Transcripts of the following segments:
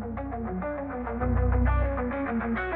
thank you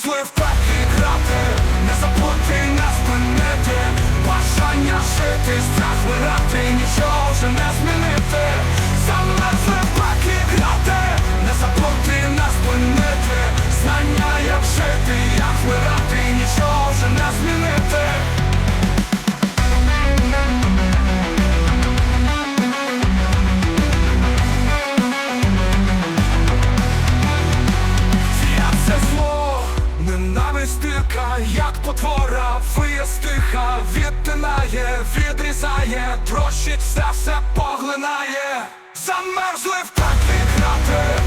В пеклі грати Не забути, не спинити. Бажання жити, страх вирати Нічого вже не змінити. В як вистиха, відтинає, відрізає, трощить все, все поглинає, замерзли в так грати,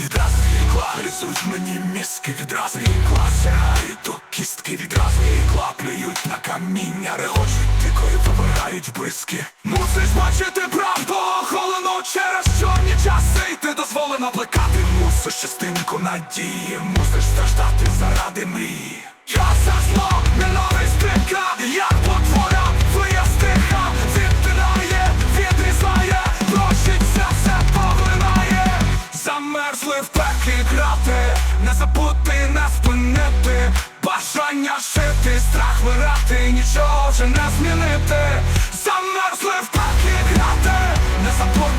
Відрази ікла гризуть мені мізки Відрази ікла сягають до кістки Відрази ікла плюють на каміння Регочуть дикою, вибирають близьки Мусиш бачити правду оголену Через чорні часи йти дозволено плекати Мусиш частинку надії. Мусиш страждати заради мрії. Я за зло, ненависть дика Як потвора, навіки грати, не забути не спинити, бажання жити, страх вирати, нічого вже не змінити, замерзли в такі грати, не забути.